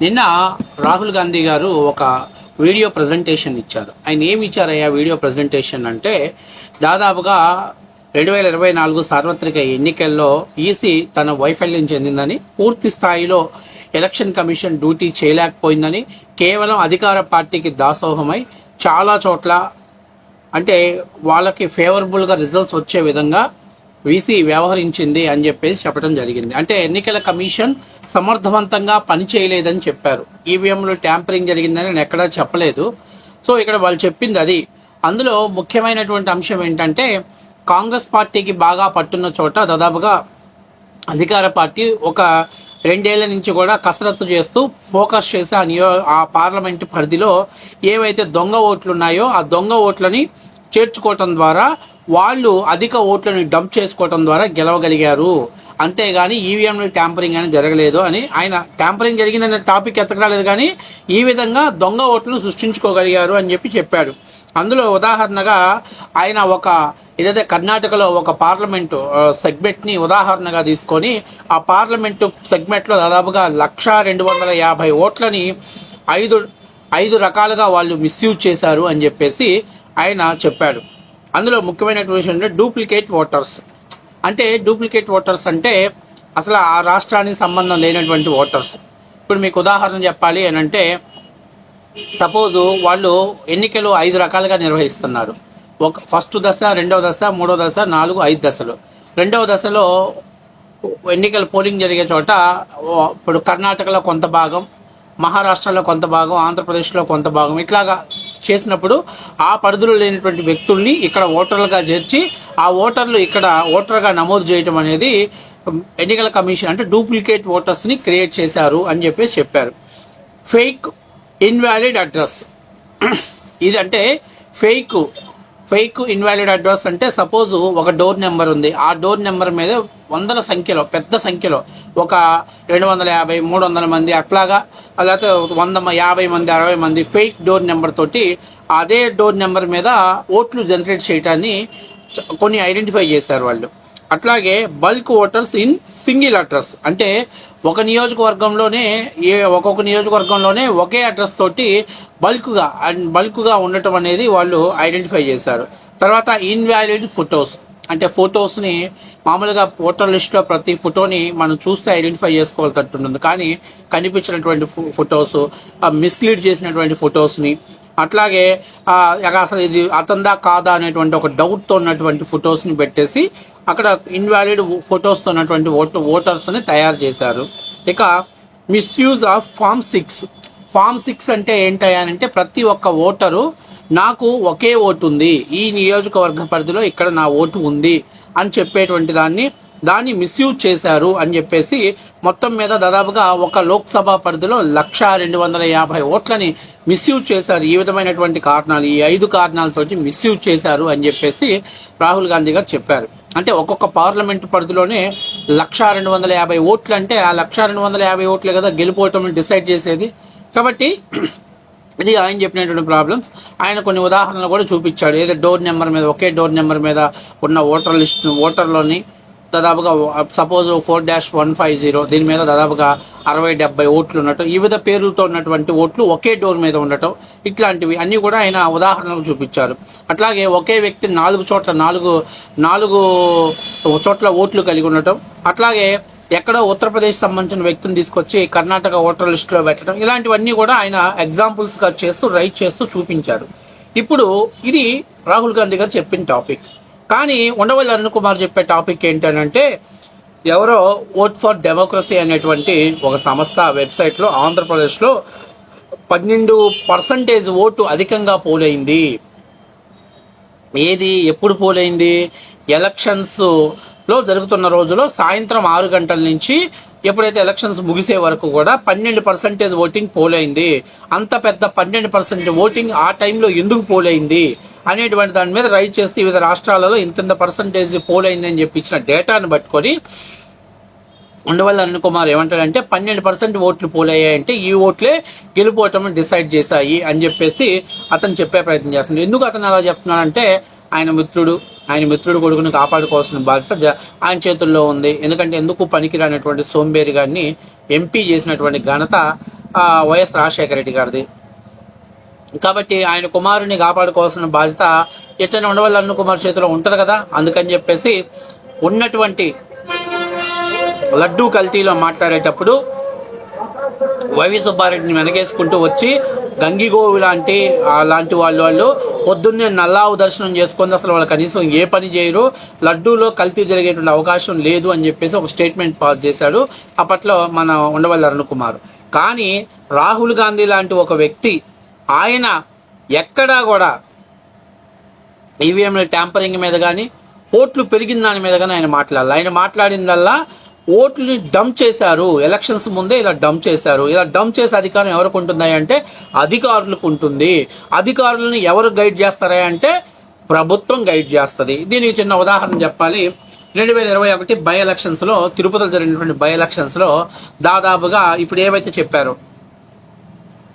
నిన్న రాహుల్ గాంధీ గారు ఒక వీడియో ప్రజెంటేషన్ ఇచ్చారు. ఆయన ఏమి ఇచ్చారయ్యా వీడియో ప్రజెంటేషన్ అంటే దాదాపుగా రెండు వేల ఇరవై నాలుగు సార్వత్రిక ఎన్నికల్లో ఈసీ తన వైఫల్యం చెందిందని పూర్తి స్థాయిలో ఎలక్షన్ కమిషన్ డ్యూటీ చేయలేకపోయిందని కేవలం అధికార పార్టీకి దాసోహమై చాలా చోట్ల అంటే వాళ్ళకి ఫేవరబుల్గా రిజల్ట్స్ వచ్చే విధంగా వీసీ వ్యవహరించింది అని చెప్పేసి చెప్పడం జరిగింది. అంటే ఎన్నికల కమిషన్ సమర్థవంతంగా పని చేయలేదని చెప్పారు. ఈవీఎంలో ట్యాంపరింగ్ జరిగిందని నేను ఎక్కడా చెప్పలేదు. సో ఇక్కడ వాళ్ళు చెప్పింది అది. అందులో ముఖ్యమైనటువంటి అంశం ఏంటంటే కాంగ్రెస్ పార్టీకి బాగా పట్టున్న చోట దాదాపుగా అధికార పార్టీ ఒక రెండేళ్ళ నుంచి కూడా కసరత్తు చేస్తూ ఫోకస్ చేసి ఆ నియో ఆ పార్లమెంటు పరిధిలో ఏవైతే దొంగ ఓట్లు ఉన్నాయో ఆ దొంగ ఓట్లని చేర్చుకోవటం ద్వారా వాళ్ళు అధిక ఓట్లను డంప్ చేసుకోవటం ద్వారా గెలవగలిగారు. అంతేగాని ఈవీఎంలు ట్యాంపరింగ్ అని జరగలేదు అని ఆయన ట్యాంపరింగ్ జరిగిందనే టాపిక్ ఎతకరాలేదు కానీ ఈ విధంగా దొంగ ఓట్లను సృష్టించుకోగలిగారు అని చెప్పి చెప్పాడు. అందులో ఉదాహరణగా ఆయన ఒక ఏదైతే కర్ణాటకలో ఒక పార్లమెంటు సెగ్మెంట్ని ఉదాహరణగా తీసుకొని ఆ పార్లమెంటు సెగ్మెంట్లో దాదాపుగా లక్ష రెండు వందల యాభై ఓట్లని ఐదు ఐదు రకాలుగా వాళ్ళు మిస్యూజ్ చేశారు అని చెప్పేసి ఆయన చెప్పాడు. అందులో ముఖ్యమైనటువంటి విషయం ఏంటంటే డూప్లికేట్ ఓటర్స్ అంటే డూప్లికేట్ ఓటర్స్ అంటే అసలు ఆ రాష్ట్రానికి సంబంధం లేనటువంటి ఓటర్స్ ఇప్పుడు మీకు ఉదాహరణ చెప్పాలి అని అంటే సపోజ్ వాళ్ళు ఎన్నికలు ఐదు రకాలుగా నిర్వహిస్తున్నారు. ఒక ఫస్ట్ దశ రెండవ దశ మూడవ దశ నాలుగు ఐదు దశలు. రెండవ దశలో ఎన్నికల పోలింగ్ జరిగే చోట ఇప్పుడు కర్ణాటకలో కొంత భాగం మహారాష్ట్రలో కొంత భాగం ఆంధ్రప్రదేశ్లో కొంత భాగం ఇట్లాగా చేసినప్పుడు ఆ పరిధిలో లేనటువంటి వ్యక్తుల్ని ఇక్కడ ఓటర్లుగా చేర్చి ఆ ఓటర్లు ఇక్కడ ఓటర్గా నమోదు చేయటం అనేది ఎన్నికల కమిషన్ అంటే డూప్లికేట్ ఓటర్స్ని క్రియేట్ చేశారు అని చెప్పేసి చెప్పారు. Fake invalid address. ఇది అంటే ఫేక్ ఫేక్ ఇన్వాలిడ్ అడ్రస్ అంటే సపోజ్ ఒక డోర్ నెంబర్ ఉంది. ఆ డోర్ నెంబర్ మీద వందల సంఖ్యలో పెద్ద సంఖ్యలో ఒక రెండు వందల యాభై మూడు వందల మంది అట్లాగా లేకపోతే వంద యాభై మంది అరవై మంది ఫేక్ డోర్ నెంబర్ తోటి అదే డోర్ నెంబర్ మీద ఓట్లు జనరేట్ చేయటాన్ని కొన్ని ఐడెంటిఫై చేశారు వాళ్ళు. అట్లాగే bulk voters in single address. అంటే ఒక నియోజకవర్గంలోనే ఏ ఒక్కొక్క నియోజకవర్గంలోనే ఒకే అడ్రస్ తోటి బల్క్గా అండ్ బల్క్గా ఉండటం అనేది వాళ్ళు ఐడెంటిఫై చేశారు. తర్వాత ఇన్వాలిడ్ ఫొటోస్. అంటే ఫొటోస్ని మామూలుగా ఓటర్ లిస్ట్లో ప్రతి ఫోటోని మనం చూస్తే ఐడెంటిఫై చేసుకోవాల్సి కానీ కనిపించినటువంటి ఫొటోస్ మిస్లీడ్ చేసినటువంటి ఫొటోస్ని అట్లాగే అసలు ఇది అతందా కాదా అనేటువంటి ఒక డౌట్తో ఉన్నటువంటి ఫొటోస్ని పెట్టేసి అక్కడ ఇన్వాలిడ్ ఫొటోస్తో ఉన్నటువంటి ఓటర్ ఓటర్స్ని తయారు చేశారు. ఇక misuse of form six form six అంటే ఏంటంటే ప్రతి ఒక్క ఓటరు నాకు ఒకే ఓటు ఉంది. ఈ నియోజకవర్గ పరిధిలో ఇక్కడ నా ఓటు ఉంది అని చెప్పేటువంటి దాన్ని దాన్ని మిస్యూజ్ చేశారు అని చెప్పేసి మొత్తం మీద దాదాపుగా ఒక లోక్సభ పరిధిలో లక్ష రెండు వందల యాభై ఓట్లని మిస్యూజ్ చేశారు. ఈ విధమైనటువంటి కారణాలు ఈ ఐదు కారణాలతో మిస్యూజ్ చేశారు అని చెప్పేసి రాహుల్ గాంధీ గారు చెప్పారు. అంటే ఒక్కొక్క పార్లమెంట్ పరిధిలోనే లక్ష రెండు వందల యాభై ఓట్లు అంటే ఆ లక్ష రెండు వందల యాభై ఓట్లే కదా గెలిపోవటం డిసైడ్ చేసేది. కాబట్టి ఇది ఆయన చెప్పినటువంటి ప్రాబ్లమ్స్ ఆయన కొన్ని ఉదాహరణలు కూడా చూపించాడు. ఏదో డోర్ నెంబర్ మీద ఒకే డోర్ నెంబర్ మీద ఉన్న ఓటర్ లిస్ట్ ఓటర్లోని దాదాపుగా suppose four dash one five zero దీని మీద దాదాపుగా అరవై డెబ్బై ఓట్లు ఉండటం వివిధ పేర్లతో ఉన్నటువంటి ఓట్లు ఒకే డోర్ మీద ఉండటం ఇట్లాంటివి అన్నీ కూడా ఆయన ఉదాహరణలు చూపించారు. అట్లాగే ఒకే వ్యక్తి నాలుగు చోట్ల నాలుగు నాలుగు చోట్ల ఓట్లు కలిగి ఉండటం అట్లాగే ఎక్కడో ఉత్తరప్రదేశ్ సంబంధించిన వ్యక్తిని తీసుకొచ్చి కర్ణాటక ఓటర్ లిస్టులో పెట్టడం ఇలాంటివన్నీ కూడా ఆయన ఎగ్జాంపుల్స్గా చేస్తూ రైట్ చేస్తూ చూపించారు ఇప్పుడు ఇది రాహుల్ గాంధీ గారు చెప్పిన టాపిక్ కానీ ఉండవల్లి అరుణ్ కుమార్ చెప్పే టాపిక్ ఏంటంటే ఎవరో ఓట్ ఫర్ డెమోక్రసీ అనేటువంటి ఒక సంస్థ వెబ్సైట్లో ఆంధ్రప్రదేశ్లో పన్నెండు పర్సంటేజ్ ఓటు అధికంగా పోలైంది. ఏది ఎప్పుడు పోలైంది? ఎలక్షన్స్ లో జరుగుతున్న రోజులో సాయంత్రం ఆరు గంటల నుంచి ఎప్పుడైతే ఎలక్షన్స్ ముగిసే వరకు కూడా పన్నెండు పర్సెంటేజ్ ఓటింగ్ పోలైంది అంత పెద్ద పన్నెండు పర్సెంట్ ఓటింగ్ ఆ టైంలో ఎందుకు పోలైంది అనేటువంటి దాని మీద రైట్ చేస్తే వివిధ రాష్ట్రాలలో ఇంత పర్సంటేజ్ పోలైంది అని చెప్పి ఇచ్చిన డేటాను పట్టుకొని ఉండవల్ల అరుణ్ కుమార్ ఏమంటాడంటే పన్నెండు పర్సెంట్ ఓట్లు పోలయ్యాయంటే ఈ ఓట్లే గెలుపోవటం డిసైడ్ చేశాయి అని చెప్పేసి అతను చెప్పే ప్రయత్నం చేస్తున్నాడు. ఎందుకు అతను అలా చెప్తున్నాడంటే ఆయన మిత్రుడు ఆయన మిత్రుడు కొడుకుని కాపాడుకోవాల్సిన బాధ్యత ఆయన చేతుల్లో ఉంది. ఎందుకంటే ఎందుకు పనికిరానటువంటి సోంబేరి గారిని ఎంపీ చేసినటువంటి ఘనత వైఎస్ రాజశేఖర రెడ్డి గారిది. కాబట్టి ఆయన కుమారుని కాపాడుకోవాల్సిన బాధ్యత ఎట్లయినా ఉండవల్ల అన్న కుమార్ చేతిలో ఉంటుంది కదా? అందుకని చెప్పేసి ఉన్నటువంటి లడ్డూ కల్తీలో మాట్లాడేటప్పుడు వైవి సుబ్బారెడ్డిని వెనకేసుకుంటూ వచ్చి గంగిగోవు లాంటి లాంటి వాళ్ళు వాళ్ళు పొద్దున్నే నల్లావు దర్శనం చేసుకొని అసలు వాళ్ళు కనీసం ఏ పని చేయరు. లడ్డూలో కల్తీ జరిగేటువంటి అవకాశం లేదు అని చెప్పేసి ఒక స్టేట్మెంట్ పాస్ చేశాడు. అప్పట్లో మన ఉండవల్లి అరుణ్ కుమార్. కానీ రాహుల్ గాంధీ లాంటి ఒక వ్యక్తి ఆయన ఎక్కడా కూడా ఈవీఎంల ట్యాంపరింగ్ మీద కానీ ఓట్లు పెరిగిన దాని మీద కానీ ఆయన మాట్లాడాలి. ఆయన మాట్లాడిందల్లా ఓట్లని డంప్ చేశారు. ఎలక్షన్స్ ముందే ఇలా డంప్ చేశారు. ఇలా డంప్ చేసే అధికారం ఎవరికి ఉంటుంది అంటే అధికారులకు ఉంటుంది. అధికారులను ఎవరు గైడ్ చేస్తారా అంటే ప్రభుత్వం గైడ్ చేస్తుంది. దీనికి చిన్న ఉదాహరణ చెప్పాలి. రెండు వేల ఇరవై ఒకటి బై ఎలక్షన్స్లో తిరుపతిలో జరిగినటువంటి బై ఎలక్షన్స్లో దాదాపుగా ఇప్పుడు ఏవైతే చెప్పారో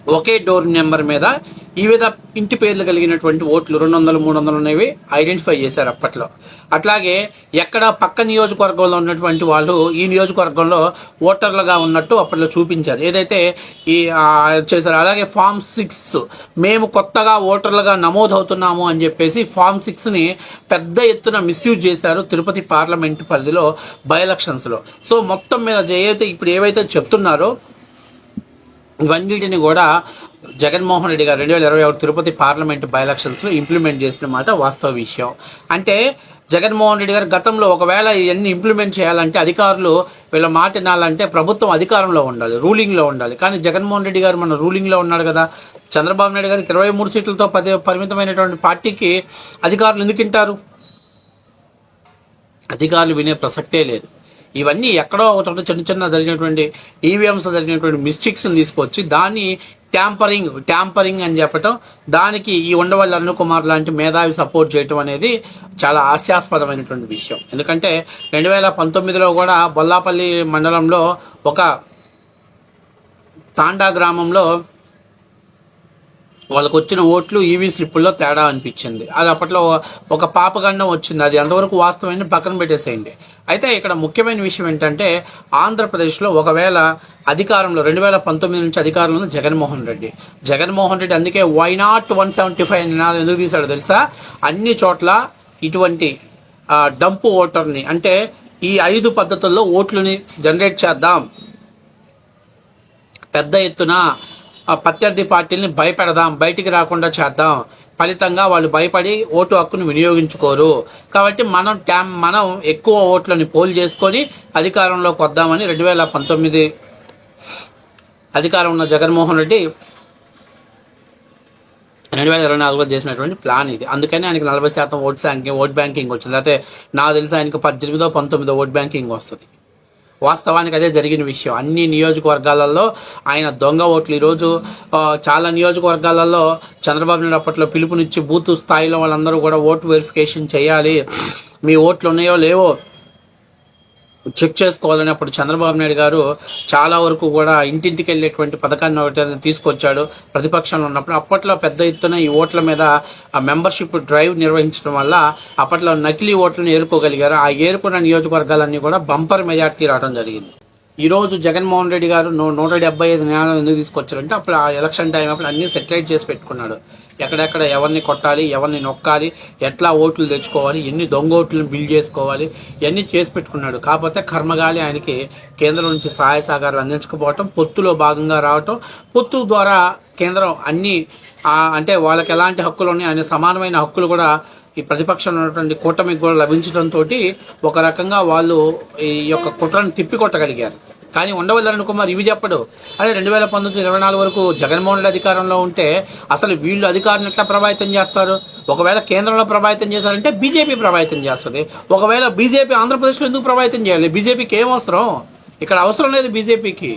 ఒకే డోర్ నెంబర్ మీద ఈ విధ ఇంటి పేర్లు కలిగినటువంటి ఓట్లు రెండు వందలు మూడు వందలు అనేవి ఐడెంటిఫై చేశారు అప్పట్లో. అట్లాగే ఎక్కడ పక్క నియోజకవర్గంలో ఉన్నటువంటి వాళ్ళు ఈ నియోజకవర్గంలో ఓటర్లుగా ఉన్నట్టు అప్పట్లో చూపించారు. ఏదైతే ఈ చేశారు. అలాగే ఫామ్ సిక్స్ మేము కొత్తగా ఓటర్లుగా నమోదవుతున్నాము అని చెప్పేసి ఫామ్ సిక్స్ని పెద్ద ఎత్తున మిస్యూజ్ చేశారు తిరుపతి పార్లమెంట్ పరిధిలో బై ఎలక్షన్స్లో. సో మొత్తం మీద ఏదైతే ఇప్పుడు ఏవైతే చెప్తున్నారో ఇవన్నిటిని కూడా జగన్మోహన్ రెడ్డి గారు రెండు వేల ఇరవై ఒకటి తిరుపతి పార్లమెంట్ బై ఎలక్షన్స్లో ఇంప్లిమెంట్ చేసిన మాట వాస్తవ విషయం. అంటే జగన్మోహన్ రెడ్డి గారు గతంలో ఒకవేళ ఇవన్నీ ఇంప్లిమెంట్ చేయాలంటే అధికారులు వీళ్ళ మాట వినాలంటే ప్రభుత్వం అధికారంలో ఉండాలి రూలింగ్లో ఉండాలి. కానీ జగన్మోహన్ రెడ్డి గారు మన రూలింగ్లో ఉన్నాడు కదా. చంద్రబాబు నాయుడు గారికి ఇరవై మూడు సీట్లతో పది పరిమితమైనటువంటి పార్టీకి అధికారులు ఎందుకు వింటారు అధికారులు వినే ప్రసక్తే లేదు. ఇవన్నీ ఎక్కడో ఒక చోట చిన్న చిన్న జరిగినటువంటి ఈవీఎంస్ జరిగినటువంటి మిస్టేక్స్ని తీసుకొచ్చి దాన్ని ట్యాంపరింగ్ ట్యాంపరింగ్ అని చెప్పటం దానికి ఈ ఉండవల్లి అరుణ్ కుమార్ లాంటి మేధావి సపోర్ట్ చేయటం అనేది చాలా హాస్యాస్పదమైనటువంటి విషయం. ఎందుకంటే రెండు వేల పంతొమ్మిదిలో కూడా బొల్లాపల్లి మండలంలో ఒక తాండా గ్రామంలో వాళ్ళకు వచ్చిన ఓట్లు ఈవీ స్లిప్పుల్లో తేడా అనిపించింది. అది అప్పట్లో ఒక పాపగండం వచ్చింది. అది ఎంతవరకు వాస్తవమైన పక్కన పెట్టేసేయండి. అయితే ఇక్కడ ముఖ్యమైన విషయం ఏంటంటే ఆంధ్రప్రదేశ్లో ఒకవేళ అధికారంలో రెండు వేల పంతొమ్మిది నుంచి అధికారంలో ఉంది జగన్మోహన్ రెడ్డి. జగన్మోహన్ రెడ్డి అందుకే why not one seventy five నినాదం ఎందుకు తీశాడో తెలుసా? అన్ని చోట్ల ఇటువంటి డంపు ఓటర్ని అంటే ఈ ఐదు పద్ధతుల్లో ఓట్లని జనరేట్ చేద్దాం. పెద్ద ఎత్తున ప్రత్యర్థి పార్టీని భయపెడదాం బయటికి రాకుండా చేద్దాం. ఫలితంగా వాళ్ళు భయపడి ఓటు హక్కును వినియోగించుకోరు. కాబట్టి మనం ట్యామ్ మనం ఎక్కువ ఓట్లని పోల్ చేసుకొని అధికారంలోకి వద్దామని రెండు వేల పంతొమ్మిది అధికారం ఉన్న జగన్మోహన్ రెడ్డి రెండు వేల ఇరవై నాలుగులో చేసినటువంటి ప్లాన్ ఇది. అందుకని ఆయనకి నలభై శాతం ఓట్ బ్యాంకింగ్ ఓట్ బ్యాంకింగ్ వచ్చింది. అయితే నాకు తెలిసి ఆయనకు పద్దెనిమిదో పంతొమ్మిదో ఓట్ బ్యాంకింగ్ వస్తుంది. వాస్తవానికి అదే జరిగిన విషయం. అన్ని నియోజకవర్గాలలో ఆయన దొంగ ఓట్లు ఈరోజు చాలా నియోజకవర్గాలలో చంద్రబాబు నాయుడు అప్పట్లో పిలుపునిచ్చి బూత్ స్థాయిలో వాళ్ళందరూ కూడా ఓటు వెరిఫికేషన్ చేయాలి. మీ ఓట్లు ఉన్నాయో లేవో చెక్ చేసుకోవాలని అప్పుడు చంద్రబాబు నాయుడు గారు చాలా వరకు కూడా ఇంటింటికి వెళ్ళేటువంటి పథకాన్ని ఒకటి తీసుకొచ్చాడు ప్రతిపక్షంలో ఉన్నప్పుడు. అప్పట్లో పెద్ద ఎత్తున ఈ ఓట్ల మీద ఆ మెంబర్షిప్ డ్రైవ్ నిర్వహించడం వల్ల అప్పట్లో నకిలీ ఓట్లను ఏరుకోగలిగారు. ఆ ఏరుకున్న నియోజకవర్గాలన్నీ కూడా బంపర్ మెజార్టీ రావడం జరిగింది. ఈరోజు జగన్మోహన్ రెడ్డి గారు నూ- నూట డెబ్బై ఐదు న్యాయం ఎందుకు తీసుకొచ్చారంటే అప్పుడు ఆ ఎలక్షన్ టైం అప్పుడు అన్నీ సెటిలైట్ చేసి పెట్టుకున్నాడు. ఎక్కడెక్కడ ఎవరిని కొట్టాలి ఎవరిని నొక్కాలి ఎట్లా ఓట్లు తెచ్చుకోవాలి ఎన్ని దొంగ ఓట్లను బిల్డ్ చేసుకోవాలి ఇవన్నీ చేసి పెట్టుకున్నాడు. కాకపోతే కర్మగాలి ఆయనకి కేంద్రం నుంచి సహాయ సహకారాలు అందించకపోవటం పొత్తులో భాగంగా రావటం పొత్తు ద్వారా కేంద్రం అన్ని అంటే వాళ్ళకి ఎలాంటి హక్కులు ఉన్నాయి అనే సమానమైన హక్కులు కూడా ఈ ప్రతిపక్షంలో ఉన్నటువంటి కూటమికి కూడా లభించడంతో ఒక రకంగా వాళ్ళు ఈ యొక్క కుట్రను తిప్పికొట్టగలిగారు. కానీ ఉండవల్లి కుమార్ ఇవి చెప్పడు. అదే రెండు వేల పంతొమ్మిది ఇరవై నాలుగు వరకు జగన్మోహన్ రెడ్డి అధికారంలో ఉంటే అసలు వీళ్ళు అధికారులను ఎట్లా ప్రభావితం చేస్తారు? ఒకవేళ కేంద్రంలో ప్రభావితం చేశారంటే బీజేపీ ప్రభావితం చేస్తుంది. ఒకవేళ బీజేపీ ఆంధ్రప్రదేశ్లో ఎందుకు ప్రభావితం చేయాలి? బీజేపీకి ఏం అవసరం? ఇక్కడ అవసరం లేదు బీజేపీకి.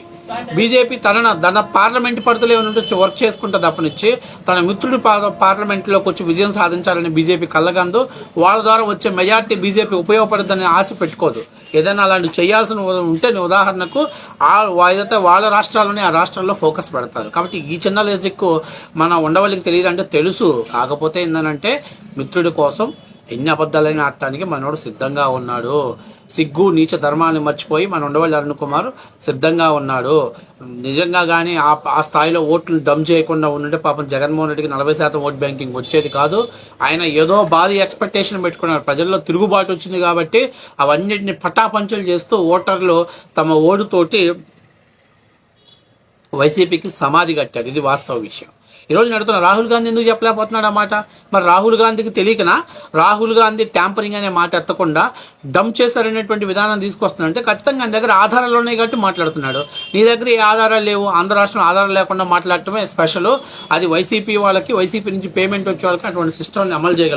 బీజేపీ తన తన పార్లమెంట్ పరిధిలో ఏమైనా వర్క్ చేసుకుంటే తప్పనిచ్చి తన మిత్రుడి పార్లమెంట్లోకి వచ్చి విజయం సాధించాలని బీజేపీ కళ్ళగందు. వాళ్ళ ద్వారా వచ్చే మెజార్టీ బీజేపీ ఉపయోగపడుతుందని ఆశ పెట్టుకోదు. ఏదైనా అలాంటి చేయాల్సిన ఉంటే ఉదాహరణకు ఆ ఏదైతే వాళ్ళ రాష్ట్రాల్లోనే ఆ రాష్ట్రాల్లో ఫోకస్ పెడతారు. కాబట్టి ఈ చిన్న లెజిక్ మన ఉండవల్లికి తెలియదు అంటే తెలుసు. కాకపోతే ఏంటంటే మిత్రుడి కోసం ఎన్ని అబద్ధాలైనా ఆడటానికి మనోడు సిద్ధంగా ఉన్నాడు. సిగ్గు నీచ ధర్మాన్ని మర్చిపోయి మన ఉండవల్లి అరుణ్ కుమార్ సిద్ధంగా ఉన్నాడు. నిజంగా కానీ ఆ ఆ స్థాయిలో ఓట్లు డమ్ చేయకుండా ఉంటే పాపం జగన్మోహన్ రెడ్డికి నలభై శాతం ఓట్ బ్యాంకింగ్ వచ్చేది కాదు. ఆయన ఏదో భారీ ఎక్స్పెక్టేషన్ పెట్టుకున్నారు. ప్రజల్లో తిరుగుబాటు వచ్చింది కాబట్టి అవన్నిటిని పటాపంచలు చేస్తూ ఓటర్లు తమ ఓటుతోటి వైసీపీకి సమాధి కట్టారు. ఇది వాస్తవ విషయం. ఈరోజు నడుతున్న రాహుల్ గాంధీ ఎందుకు చెప్పలేకపోతున్నాడు ఆ మాట? మరి రాహుల్ గాంధీకి తెలియకనా? రాహుల్ గాంధీ ట్యాంపరింగ్ అనే మాట ఎత్తకుండా డంప్ చేశారనేటువంటి విధానం తీసుకొస్తున్నాడంటే ఖచ్చితంగా ఆయన దగ్గర ఆధారాలు ఉన్నాయి కాబట్టి మాట్లాడుతున్నాడు. నీ దగ్గర ఏ ఆధారాలు లేవు? ఆంధ్ర రాష్ట్రం ఆధారాలు లేకుండా మాట్లాడటమే స్పెషల్. అది వైసీపీ వాళ్ళకి వైసీపీ నుంచి పేమెంట్ వచ్చే వాళ్ళకి అటువంటి సిస్టమ్ని అమలు చేయగలరు